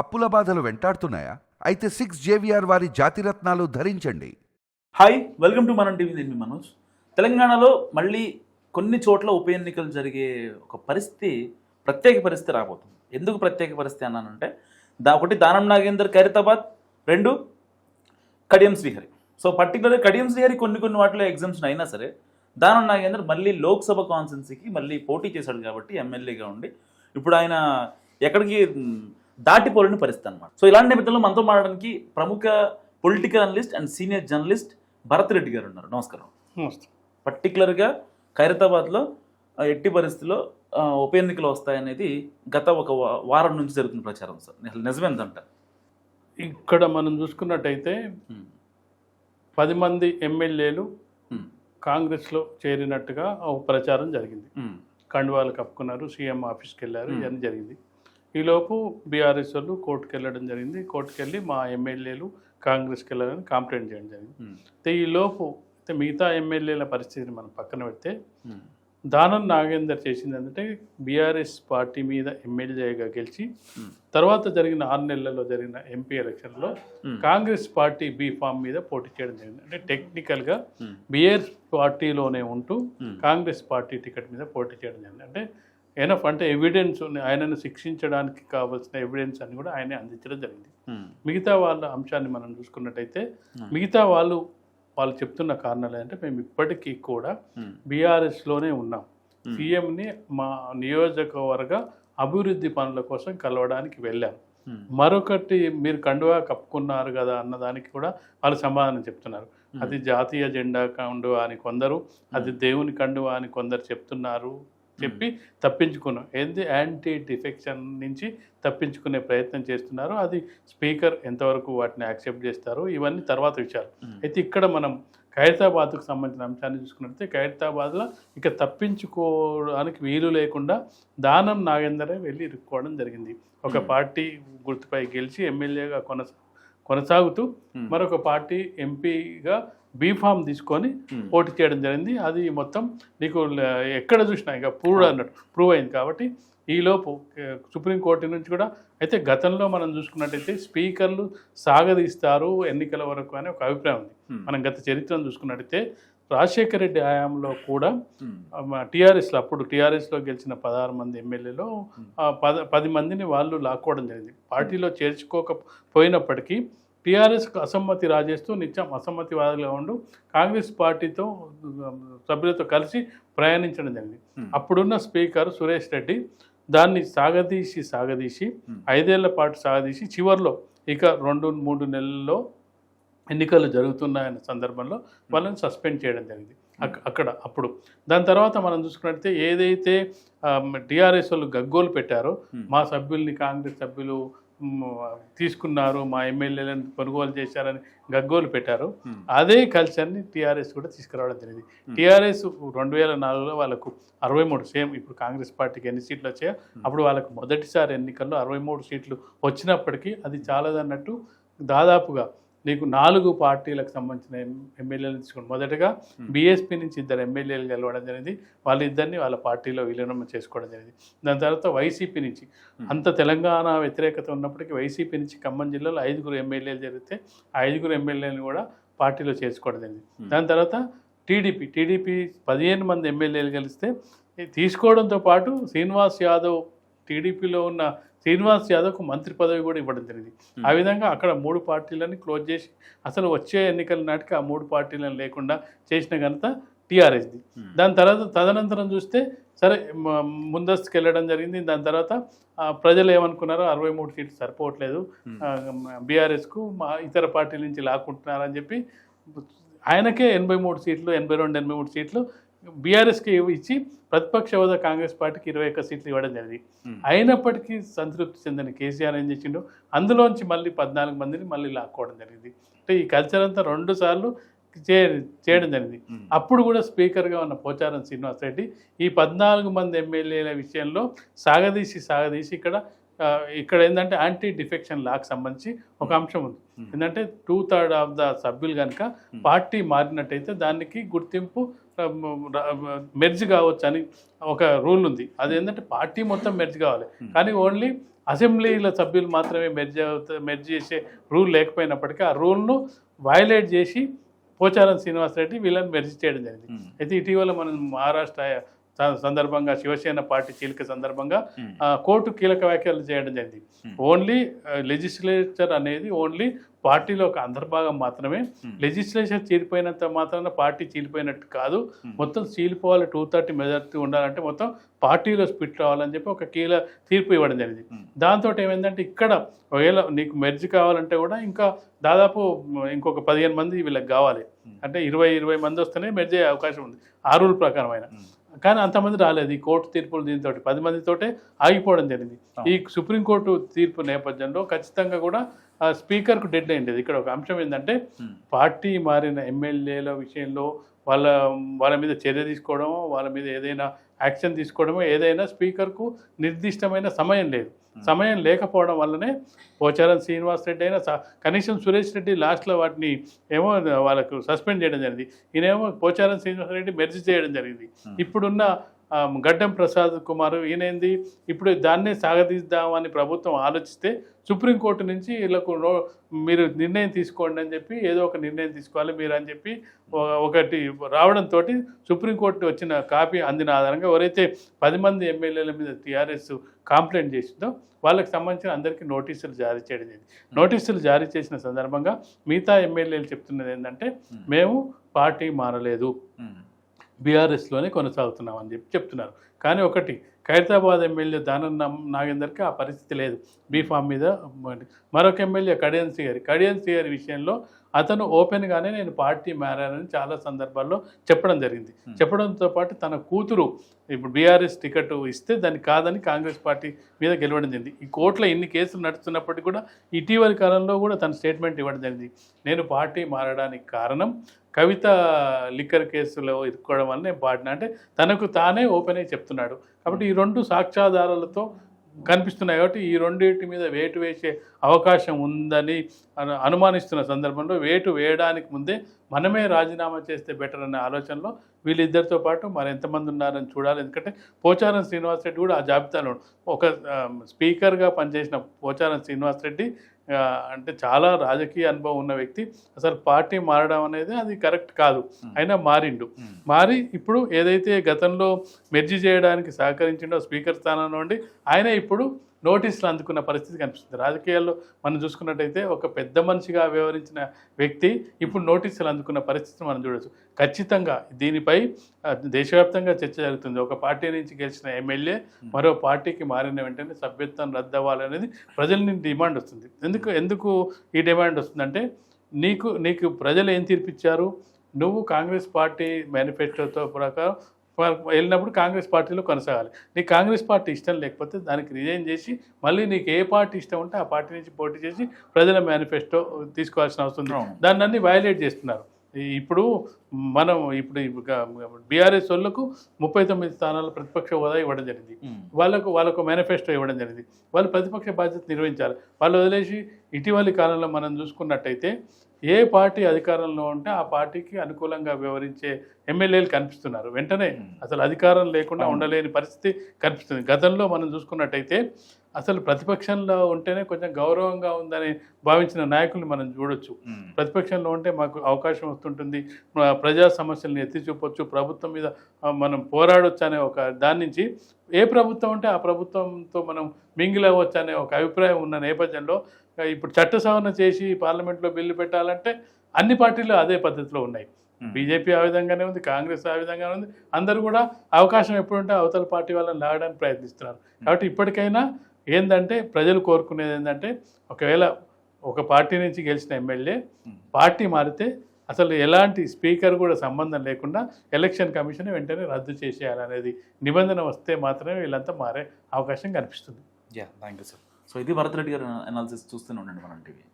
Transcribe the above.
అప్పుల బాధలు వెంటాడుతున్నాయా? అయితే సిక్స్ జేవిఆర్ వారి జాతిరత్నాలు ధరించండి. Hi welcome to Manam TV నేను మనోజ్. తెలంగాణలో మళ్ళీ కొన్ని చోట్ల ఉప ఎన్నికలు జరిగే ఒక పరిస్థితి ప్రత్యేక పరిస్థితి రాబోతుంది. ఎందుకు ప్రత్యేక పరిస్థితి అన్నానంటే దా ఒకటి దానం నాగేందర్ ఖైరతాబాద్ రెండు కడియం శ్రీహరి. సో పర్టికులర్గా కడియం శ్రీహరి కొన్ని కొన్ని వాటిలో ఎగ్జామ్షన్ అయినా సరే దానం నాగేందర్ మళ్ళీ లోక్సభ కాన్సెన్సీకి మళ్ళీ పోటీ చేశాడు కాబట్టి ఎమ్మెల్యేగా ఉండి ఇప్పుడు ఆయన ఎక్కడికి దాటిపోలేని పరిస్థితి అనమాట సో ఇలాంటి నేపథ్యంలో మనతో మాట్లాడడానికి ప్రముఖ political analyst and senior journalist Bharat Reddy గారు ఉన్నారు. నమస్కారం. నమస్తే. పర్టికులర్గా ఖైరతాబాద్లో ఎట్టి పరిస్థితిలో ఉప ఎన్నికలు వస్తాయనేది గత ఒక వారం నుంచి జరుగుతున్న ప్రచారం సార్. నిజమేందంట ఇక్కడ మనం చూసుకున్నట్టయితే పది మంది ఎమ్మెల్యేలు కాంగ్రెస్లో చేరినట్టుగా ఒక ప్రచారం జరిగింది. కండువాలు కప్పుకున్నారు సీఎం ఆఫీస్కి వెళ్ళారు. ఇవన్నీ జరిగింది. ఈలోపు బీఆర్ఎస్ వాళ్ళు కోర్టుకు వెళ్ళడం జరిగింది. కోర్టుకు వెళ్ళి మా ఎమ్మెల్యేలు కాంగ్రెస్కి వెళ్ళాలని కంప్లైంట్ చేయడం జరిగింది. అయితే ఈలోపు అయితే మిగతా ఎమ్మెల్యేల పరిస్థితిని మనం పక్కన పెడితే దానం నాగేందర్ చేసింది ఏంటంటే బీఆర్ఎస్ పార్టీ మీద ఎమ్మెల్యేగా గెలిచి తర్వాత జరిగిన ఆరు నెలల్లో జరిగిన ఎంపీ ఎలక్షన్లో కాంగ్రెస్ పార్టీ బీ ఫామ్ మీద పోటీ చేయడం జరిగింది. అంటే టెక్నికల్గా బిఆర్ పార్టీలోనే ఉంటూ కాంగ్రెస్ పార్టీ టికెట్ మీద పోటీ చేయడం జరిగింది. అంటే ఎనఫ్ అంటే ఎవిడెన్స్ ఆయనను శిక్షించడానికి కావాల్సిన ఎవిడెన్స్ అని కూడా ఆయన అందించడం జరిగింది. మిగతా వాళ్ళ అంశాన్ని మనం చూసుకున్నట్టయితే మిగతా వాళ్ళు వాళ్ళు చెప్తున్న కారణాలు ఏంటంటే మేము ఇప్పటికీ కూడా బీఆర్ఎస్లోనే ఉన్నాం. సీఎంని మా నియోజకవర్గ అభివృద్ధి పనుల కోసం కలవడానికి వెళ్ళాం. మరొకటి మీరు కండువా కప్పుకున్నారు కదా అన్నదానికి కూడా వాళ్ళు సమాధానం చెప్తున్నారు. అది జాతీయ జెండా కండువా అని కొందరు అది దేవుని కండువా అని కొందరు చెప్తున్నారు. చెప్పి తప్పించుకున్నాం. ఏంది? యాంటీ డిఫెక్షన్ నుంచి తప్పించుకునే ప్రయత్నం చేస్తున్నారు. అది స్పీకర్ ఎంతవరకు వాటిని యాక్సెప్ట్ చేస్తారు ఇవన్నీ తర్వాత విషయాలు. అయితే ఇక్కడ మనం ఖైరతాబాద్కు సంబంధించిన అంశాన్ని చూసుకున్నట్లయితే ఖైరతాబాద్లో ఇక తప్పించుకోవడానికి వీలు లేకుండా దానం నాగేందరే వెళ్ళి ఇరుక్కోవడం జరిగింది. ఒక. పార్టీ గుర్తుపై గెలిచి ఎమ్మెల్యేగా కొనసా కొనసాగుతూ మరొక పార్టీ ఎంపీగా బీఫామ్ తీసుకొని పోటీ చేయడం జరిగింది. అది మొత్తం నీకు ఎక్కడ చూసినా ఇక ప్రూవ్ అన్నట్టు ప్రూవ్ అయింది కాబట్టి ఈలోపు సుప్రీంకోర్టు నుంచి కూడా అయితే గతంలో మనం చూసుకున్నట్టయితే స్పీకర్లు సాగదీస్తారు ఎన్నికల వరకు అనే ఒక అభిప్రాయం ఉంది. మనం గత చరిత్రను చూసుకున్నట్టయితే రాజశేఖర రెడ్డి హయాంలో కూడా టీఆర్ఎస్లో అప్పుడు టీఆర్ఎస్లో గెలిచిన పదహారు మంది ఎమ్మెల్యేలో ఆ, పద పది మందిని వాళ్ళు లాక్కోవడం జరిగింది. పార్టీలో చేర్చుకోకపోయినప్పటికీ టీఆర్ఎస్కు అసమ్మతి రాజేస్తూ నిత్యం అసమ్మతివాదులుగా ఉంటూ కాంగ్రెస్ పార్టీతో సభ్యులతో కలిసి ప్రయాణించడం జరిగింది. అప్పుడున్న స్పీకర్ సురేష్ రెడ్డి దాన్ని సాగదీసి సాగదీసి ఐదేళ్ళ పాటు సాగదీసి చివరిలో ఇక రెండు మూడు నెలల్లో ఎన్నికలు జరుగుతున్నాయన్న సందర్భంలో వాళ్ళని సస్పెండ్ చేయడం జరిగింది. అక్- అక్కడ అప్పుడు. దాని తర్వాత మనం చూసుకున్నట్లయితే ఏదైతే టీఆర్ఎస్ వాళ్ళు గగ్గోలు పెట్టారో మా సభ్యుల్ని కాంగ్రెస్ సభ్యులు తీసుకున్నారు మా ఎమ్మెల్యేలను కొనుగోలు చేశారని గగ్గోలు పెట్టారు. అదే కల్చర్ని టీఆర్ఎస్ కూడా తీసుకురావడం జరిగింది. టీఆర్ఎస్ రెండు వేల నాలుగులో వాళ్ళకు అరవై మూడు సేమ్ ఇప్పుడు కాంగ్రెస్ పార్టీకి ఎన్ని సీట్లు వచ్చాయో అప్పుడు వాళ్ళకు మొదటిసారి ఎన్నికల్లో అరవై మూడు సీట్లు వచ్చినప్పటికీ అది చాలదన్నట్టు దాదాపుగా నీకు నాలుగు పార్టీలకు సంబంధించిన ఎమ్మెల్యేలు తీసుకోండి మొదటగా బీఎస్పీ నుంచి ఇద్దరు ఎమ్మెల్యేలు గెలవడం జరిగింది. వాళ్ళిద్దరిని వాళ్ళ పార్టీలో విలీనం చేసుకోవడం జరిగింది. దాని తర్వాత వైసీపీ నుంచి. అంత తెలంగాణ వ్యతిరేకత ఉన్నప్పటికీ వైసీపీ నుంచి ఖమ్మం జిల్లాలో ఐదుగురు ఎమ్మెల్యేలు జరిగితే ఆ ఐదుగురు ఎమ్మెల్యేలను కూడా పార్టీలో చేసుకోవడం జరిగింది. దాని తర్వాత టీడీపీ టీడీపీ పదిహేను మంది ఎమ్మెల్యేలు కలిస్తే తీసుకోవడంతో పాటు శ్రీనివాస్ యాదవ్ టీడీపీలో ఉన్న శ్రీనివాస్ యాదవ్కు మంత్రి పదవి కూడా ఇవ్వడం జరిగింది. ఆ విధంగా అక్కడ మూడు పార్టీలని క్లోజ్ చేసి అసలు వచ్చే ఎన్నికల నాటికి ఆ మూడు పార్టీలను లేకుండా చేసిన ఘనత టీఆర్ఎస్ది. దాని తర్వాత తదనంతరం చూస్తే సరే ముందస్తుకు వెళ్ళడం జరిగింది. దాని తర్వాత ప్రజలు ఏమనుకున్నారో అరవై మూడు సీట్లు సరిపోవట్లేదు. బీఆర్ఎస్కు మా ఇతర పార్టీల నుంచి లాక్కుంటున్నారని చెప్పి ఆయనకే ఎనభై మూడు సీట్లు ఎనభై రెండు ఎనభై మూడు సీట్లు బీఆర్ఎస్కి ఇచ్చి ప్రతిపక్ష హోదా కాంగ్రెస్ పార్టీకి ఇరవై ఒక్క సీట్లు ఇవ్వడం జరిగింది. అయినప్పటికీ సంతృప్తి చెందిన కేసీఆర్ ఏం చేసిండు అందులోంచి మళ్ళీ పద్నాలుగు మందిని మళ్ళీ లాక్కోవడం జరిగింది. అంటే ఈ కల్చర్ అంతా రెండు సార్లు చే చేయడం జరిగింది. అప్పుడు కూడా స్పీకర్గా ఉన్న పోచారం శ్రీనివాస్ రెడ్డి ఈ పద్నాలుగు మంది ఎమ్మెల్యేల విషయంలో సాగదీసి సాగదీసి ఇక్కడ ఇక్కడ ఏంటంటే యాంటీ డిఫెక్షన్ లాకి సంబంధించి ఒక అంశం ఉంది. ఏంటంటే టూ థర్డ్ ఆఫ్ ద సభ్యులు కనుక పార్టీ మారినట్టయితే దానికి గుర్తింపు మెర్జ్ కావచ్చు అని ఒక రూల్ ఉంది. అది ఏంటంటే పార్టీ మొత్తం మెర్జ్ కావాలి. కానీ ఓన్లీ అసెంబ్లీల సభ్యులు మాత్రమే మెర్జ్ మెర్జ్ చేసే రూల్ లేకపోయినప్పటికీ ఆ రూల్ను వయలేట్ చేసి పోచారం శ్రీనివాసరెడ్డి వీళ్ళని మెర్జ్ చేయడం జరిగింది. ఉమ్. అయితే ఇటీవల మనం మహారాష్ట్ర సందర్భంగా శివసేన పార్టీ చీలిక సందర్భంగా కోర్టు కీలక వ్యాఖ్యలు చేయడం జరిగింది. ఓన్లీ లెజిస్లేచర్ అనేది ఓన్లీ పార్టీలో ఒక అంతర్భాగం మాత్రమే. లెజిస్లేచర్ చీలిపోయినంత మాత్రాన పార్టీ చీలిపోయినట్టు కాదు. మొత్తం చీలిపోవాలి టూ థర్టీ మెజార్టీ ఉండాలంటే మొత్తం పార్టీలో స్పిట్ రావాలని చెప్పి ఒక కీల తీర్పు ఇవ్వడం జరిగింది. దాంతో ఏమైందంటే ఇక్కడ ఒకవేళ నీకు మెర్జ్ కావాలంటే కూడా ఇంకా దాదాపు ఇంకొక పదిహేను మంది వీళ్ళకి కావాలి. అంటే ఇరవై ఇరవై మంది వస్తేనే మెర్జ్ అయ్యే అవకాశం ఉంది ఆ రూల్ ప్రకారం అయినా. కానీ అంతమంది రాలేదు ఈ కోర్టు తీర్పులు దీంతో పది మందితోటే ఆగిపోవడం జరిగింది. ఈ సుప్రీంకోర్టు తీర్పు నేపథ్యంలో ఖచ్చితంగా కూడా స్పీకర్కు డెడ్ లేదు ఇక్కడ ఒక అంశం ఏంటంటే. పార్టీ మారిన ఎమ్మెల్యేల విషయంలో వాళ్ళ వాళ్ళ మీద చర్య తీసుకోవడమో వాళ్ళ మీద ఏదైనా యాక్షన్ తీసుకోవడమో ఏదైనా స్పీకర్కు నిర్దిష్టమైన సమయం లేదు. సమయం లేకపోవడం వల్లనే పోచారం శ్రీనివాస్ రెడ్డి అయినా కనీసం సురేష్ రెడ్డి లాస్ట్లో వాటిని ఏమో వాళ్ళకు సస్పెండ్ చేయడం జరిగింది. ఈయనేమో పోచారం శ్రీనివాస్ రెడ్డి మెర్జ్ చేయడం జరిగింది. ఇప్పుడున్న గడ్డం ప్రసాద్ కుమార్ ఈయనేంది? ఇప్పుడు దాన్నే సాగదీద్దామని ప్రభుత్వం ఆలోచిస్తే సుప్రీంకోర్టు నుంచి వీళ్ళకు నో- మీరు నిర్ణయం తీసుకోండి అని చెప్పి ఏదో ఒక నిర్ణయం తీసుకోవాలి మీరు అని చెప్పి ఒక- ఒకటి రావడంతో సుప్రీంకోర్టు వచ్చిన కాపీ అందిన ఆధారంగా ఎవరైతే పది మంది ఎమ్మెల్యేల మీద టీఆర్ఎస్ కంప్లైంట్ చేసిందో వాళ్ళకి సంబంధించిన అందరికీ నోటీసులు జారీ చేయడం జరిగింది. నోటీసులు జారీ చేసిన సందర్భంగా మిగతా ఎమ్మెల్యేలు చెప్తున్నది ఏంటంటే మేము. పార్టీ మారలేదు. బీఆర్ఎస్లోనే కొనసాగుతున్నాం అని చెప్పి చెప్తున్నారు. కానీ ఒకటి ఖైరతాబాద్ ఎమ్మెల్యే దానం నాగేందర్కి ఆ పరిస్థితి లేదు. బీఫామ్ మీద మరొక ఎమ్మెల్యే కడియన్ గారి కడియన్ గారి విషయంలో అతను ఓపెన్గానే నేను పార్టీ మారానని చాలా సందర్భాల్లో చెప్పడం జరిగింది. చెప్పడంతో పాటు తన కూతురు ఇప్పుడు బీఆర్ఎస్ టికెట్ ఇస్తే దాన్ని కాదని కాంగ్రెస్ పార్టీ మీద గెలవడం జరిగింది. ఈ కోర్టులో ఇన్ని కేసులు నడుస్తున్నప్పటికీ కూడా ఇటీవలి కాలంలో కూడా తన స్టేట్మెంట్ ఇవ్వడం జరిగింది. నేను పార్టీ మారడానికి కారణం కవిత లిక్కర్ కేసులో ఇరుక్కోవడం వల్ల నేను పాడిన అంటే తనకు తానే ఓపెన్ అయి చెప్తున్నాడు. కాబట్టి రెండు సాక్ష్యాధారాలతో కనిపిస్తున్నాయి కాబట్టి ఈ రెండింటి మీద వేటు వేసే అవకాశం ఉందని అనుమానిస్తున్న సందర్భంలో వేటు వేయడానికి ముందే మనమే రాజీనామా చేస్తే బెటర్ అనే ఆలోచనలో వీళ్ళిద్దరితో పాటు మరి ఎంతమంది ఉన్నారని చూడాలి. ఎందుకంటే పోచారం శ్రీనివాసరెడ్డి కూడా ఆ జాబితాలో ఒక స్పీకర్గా పనిచేసిన పోచారం శ్రీనివాసరెడ్డి అంటే చాలా రాజకీయ అనుభవం ఉన్న వ్యక్తి. అసలు పార్టీ మారడం అనేది అది కరెక్ట్ కాదు. అయినా మారిండు. మారి ఇప్పుడు ఏదైతే గతంలో మెర్జీ చేయడానికి సహకరించిండో స్పీకర్ స్థానం నుండి ఆయన ఇప్పుడు నోటీసులు అందుకున్న పరిస్థితి కనిపిస్తుంది. రాజకీయాల్లో మనం చూసుకున్నట్టయితే ఒక పెద్ద మనిషిగా వ్యవహరించిన వ్యక్తి ఇప్పుడు నోటీసులు అందుకున్న పరిస్థితి మనం చూడొచ్చు. ఖచ్చితంగా దీనిపై దేశవ్యాప్తంగా చర్చ జరుగుతుంది. ఒక పార్టీ నుంచి గెలిచిన ఎమ్మెల్యే మరో పార్టీకి మారిన వెంటనే సభ్యత్వం రద్దు అవ్వాలనేది ప్రజల నుంచి డిమాండ్ వస్తుంది. ఎందుకు ఎందుకు ఈ డిమాండ్ వస్తుందంటే నీకు నీకు ప్రజలు ఏం తీర్పిచ్చారు? నువ్వు కాంగ్రెస్ పార్టీ మేనిఫెస్టోతో ప్రకారం వెళ్ళినప్పుడు కాంగ్రెస్ పార్టీలో కొనసాగాలి. నీకు కాంగ్రెస్ పార్టీ ఇష్టం లేకపోతే దానికి రిజైన్ చేసి మళ్ళీ నీకు ఏ పార్టీ ఇష్టం ఉంటే ఆ పార్టీ నుంచి పోటీ చేసి ప్రజల మేనిఫెస్టో తీసుకోవాల్సిన అవసరం. దాన్ని అన్ని వైలేట్ చేస్తున్నారు. ఇప్పుడు మనం ఇప్పుడు బీఆర్ఎస్ వాళ్ళకు ముప్పై తొమ్మిది స్థానాల ప్రతిపక్ష హోదా ఇవ్వడం జరిగింది. వాళ్ళకు వాళ్ళకు మేనిఫెస్టో ఇవ్వడం జరిగింది. వాళ్ళు ప్రతిపక్ష బాధ్యత నిర్వహించాలి. వాళ్ళు వదిలేసి ఇటీవలి కాలంలో మనం చూసుకున్నట్టయితే ఏ పార్టీ అధికారంలో ఉంటే ఆ పార్టీకి అనుకూలంగా వ్యవహరించే ఎమ్మెల్యేలు కనిపిస్తున్నారు. వెంటనే అసలు అధికారం లేకుండా. ఉండలేని పరిస్థితి కనిపిస్తుంది. గతంలో మనం చూసుకున్నట్టయితే అసలు ప్రతిపక్షంలో ఉంటేనే కొంచెం గౌరవంగా ఉందని భావించిన నాయకుల్ని మనం చూడొచ్చు. ప్రతిపక్షంలో ఉంటే మాకు అవకాశం వస్తుంటుంది. ప్రజా సమస్యలను ఎత్తి చూపొచ్చు. ప్రభుత్వం మీద మనం పోరాడొచ్చు అనే ఒక దాని నుంచి ఏ ప్రభుత్వం ఉంటే ఆ ప్రభుత్వంతో మనం మింగిల్ అవ్వచ్చు అనే ఒక అభిప్రాయం ఉన్న నేపథ్యంలో ఇప్పుడు చట్ట సవరణ చేసి పార్లమెంట్లో బిల్లు పెట్టాలంటే అన్ని పార్టీలు అదే పద్ధతిలో ఉన్నాయి. బీజేపీ ఆ విధంగానే ఉంది కాంగ్రెస్ ఆ విధంగానే ఉంది. అందరూ కూడా అవకాశం ఎప్పుడుంటే అవతల పార్టీ వాళ్ళని లాగడానికి ప్రయత్నిస్తున్నారు. కాబట్టి ఇప్పటికైనా ఏంటంటే ప్రజలు కోరుకునేది ఏంటంటే ఒకవేళ ఒక పార్టీ నుంచి గెలిచిన ఎమ్మెల్యే. పార్టీ మారితే అసలు ఎలాంటి స్పీకర్ కూడా సంబంధం లేకుండా ఎలక్షన్ కమిషన్ వెంటనే రద్దు చేసేయాలనేది నిబంధన వస్తే మాత్రమే వీళ్ళంతా మారే అవకాశం కనిపిస్తుంది. Yeah thank you sir so ఇది భరత్ రెడ్డి గారు అనాలిసిస్ చూస్తూనే ఉండండి మనం టీవీ